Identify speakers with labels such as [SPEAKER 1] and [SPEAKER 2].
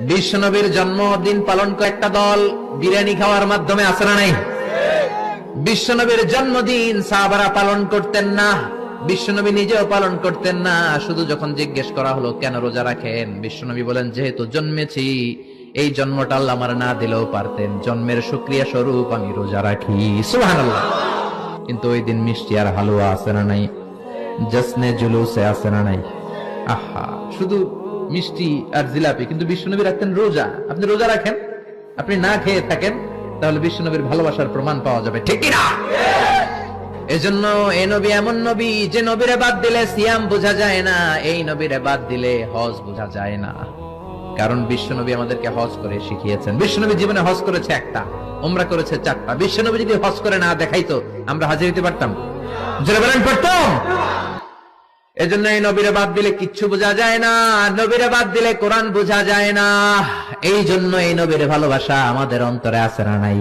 [SPEAKER 1] বিশ্বনবীর জন্মদিন পালন করে একটা দল বিরিয়ানি খাওয়ার মাধ্যমে আসে না নাই? বিশ্বনবীর জন্মদিন সাহাবারা পালন করতেন না, বিশ্বনবী নিজেও পালন করতেন না। শুধু যখন জিজ্ঞেস করা হলো, কেন রোজা রাখেন? বিশ্বনবী বলেন, যেহেতু জন্মেছি, এই জন্মটা আল্লাহ আমার না দিলেও পারতেন। জন্মের সুক্রিয়া স্বরূপ আমি রোজা রাখি। সুবহানাল্লাহ। কিন্তু ওই দিন মিষ্টি আর হালুয়া আছে না নাই? জসনে জুলুসে আছে না নাই? আহা, শুধু মিষ্টি আর জিলাপি, কিন্তু বিশ্বনবী রাখতেন রোজা। আপনি রোজা রাখেন? আপনি না খেয়ে থাকেন, তাহলে বিশ্বনবীর ভালোবাসার প্রমাণ পাওয়া যাবে, ঠিক না এজন্য এই নবী এমন নবী, যে নবীরে বাদ দিলে সিয়াম বোঝা যায় না, এই নবীরে বাদ দিলে হজ বোঝা যায় না। কারণ বিশ্বনবী আমাদেরকে হজ করে শিখিয়েছেন। বিশ্বনবী জীবনে হজ করেছে একটা ওমরা করেছে চারটা। বিশ্বনবী যদি হজ করে না দেখাইতো, আমরা হাজির হইতে পারতাম? জোরে বলেন, পারতাম? এজন্য এই নবীরে বাদ দিলে কিচ্ছু বোঝা যায় না নবীরে বাদ দিলে কোরআন বোঝা যায় না। এই জন্য এই নবীর ভালোবাসা আমাদের অন্তরে আছে না নাই।